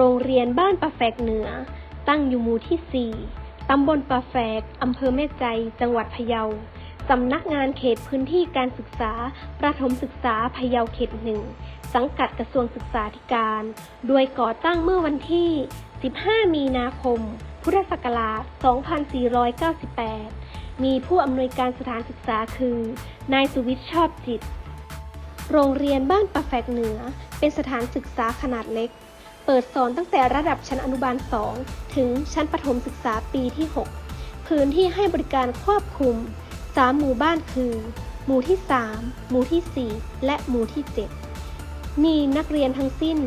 โรงเรียนบ้านปะแฟกเหนือ ตั้งอยู่หมู่ที่ 4 ตำบลปะแฟก อำเภอแม่ใจ จังหวัดพะเยา สำนักงานเขตพื้นที่การศึกษา ประถมศึกษาพะเยาเขตหนึ่ง สังกัดกระทรวงศึกษาธิการ โดยก่อตั้งเมื่อวันที่ 15 มีนาคม พุทธศักราช 2498 มีผู้อำนวยการสถานศึกษาคือ นายสุวิทย์ชอบจิต โรงเรียนบ้านปะแฟกเหนือ เป็นสถานศึกษาขนาดเล็ก เปิดสอนตั้งแต่ระดับชั้นอนุบาล 2 ถึงชั้นประถมศึกษาปีที่ 6 พื้นที่ให้บริการครอบคลุม 3 หมู่บ้านคือ หมู่ที่ 3 หมู่ที่ 4 และหมู่ที่ 7 มีนักเรียนทั้งสิ้น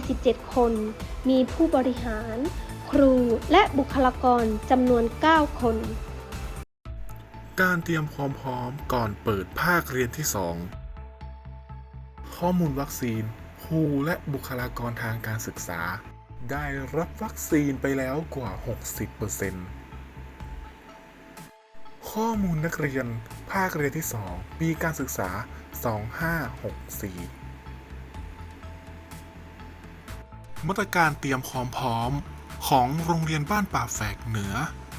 47 คน มีผู้บริหาร ครูและบุคลากรจำนวน 9 คน การเตรียมความพร้อมก่อนเปิดภาคเรียนที่ 2 ข้อมูลวัคซีน ครูและบุคลากรทางการศึกษา ได้รับวัคซีนไปแล้วกว่า 60%ข้อมูลนักเรียน ภาคเรียนที่ 2 ปีการศึกษา 2564 มาตรการเตรียมความพร้อมของโรงเรียนบ้านป่าแฝกเหนือ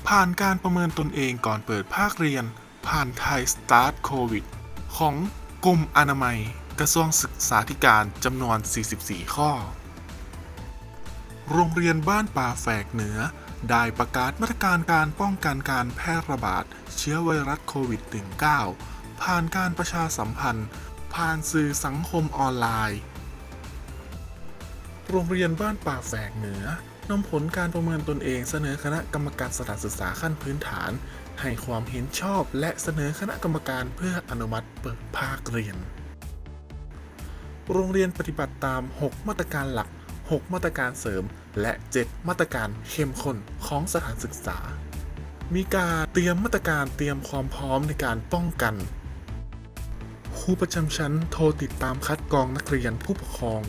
ผ่านการประเมินตนเองก่อนเปิดภาคเรียน ผ่านไทยสตาร์ทโควิด ของกรมอนามัย กระทรวงศึกษาธิการจำนวน 44 ข้อ โรงเรียนบ้านป่าแฝกเหนือ ได้ประกาศมาตรการการป้องกันการแพร่ระบาด เชื้อไวรัสโควิด -19 ผ่านการประชาสัมพันธ์ ผ่านสื่อสังคมออนไลน์ โรงเรียนบ้านป่าแฝกเหนือนำผลการประเมินตนเองเสนอคณะกรรมการสถานศึกษาขั้นพื้นฐาน ให้ความเห็นชอบและเสนอคณะกรรมการเพื่ออนุมัติเปิดภาคเรียน โรงเรียนปฏิบัติตาม 6 มาตรการหลัก 6 มาตรการเสริม และ 7 มาตรการเข้มข้นของสถานศึกษา มีการเตรียมมาตรการเตรียมความพร้อมในการป้องกัน ครูประจำชั้นโทรติดตามคัดกรองนักเรียนผู้ปกครอง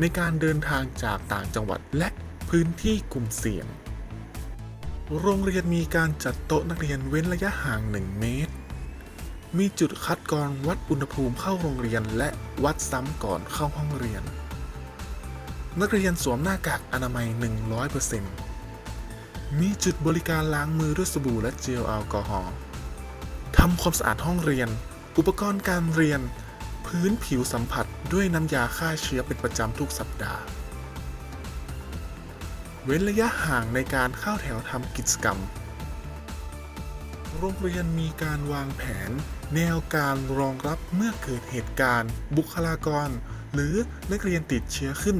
ในการเดินทางจากต่างจังหวัดและพื้นที่กลุ่มเสี่ยง โรงเรียนมีการจัดโต๊ะนักเรียนเว้นระยะห่าง 1 เมตร มีจุดคัดกรองวัดอุณหภูมิเข้าโรงเรียน และวัดซ้ำก่อนเข้าห้องเรียน นักเรียนสวมหน้ากากอนามัย 100%มีจุดบริการล้างมือด้วยสบู่และเจลแอลกอฮอล์ทำความสะอาดห้องเรียน อุปกรณ์การเรียน พื้นผิวสัมผัสด้วยน้ำยาฆ่าเชื้อเป็นประจำทุกสัปดาห์ เว้นระยะห่างในการเข้าแถวทำกิจกรรม โรงเรียนมีการวางแผน แนวการรองรับเมื่อเกิดเหตุการณ์ บุคลากร หรือนักเรียนติดเชื้อขึ้น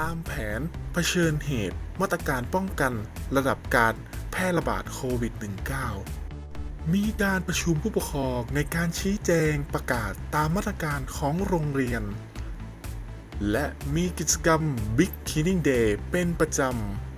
ตามแผนเผชิญเหตุ มาตรการป้องกันระดับการแพร่ระบาดโควิด -19 มีการประชุมผู้ปกครองในการชี้แจงประกาศตามมาตรการของโรงเรียน และมีกิจกรรม Big Cleaning Day เป็นประจำ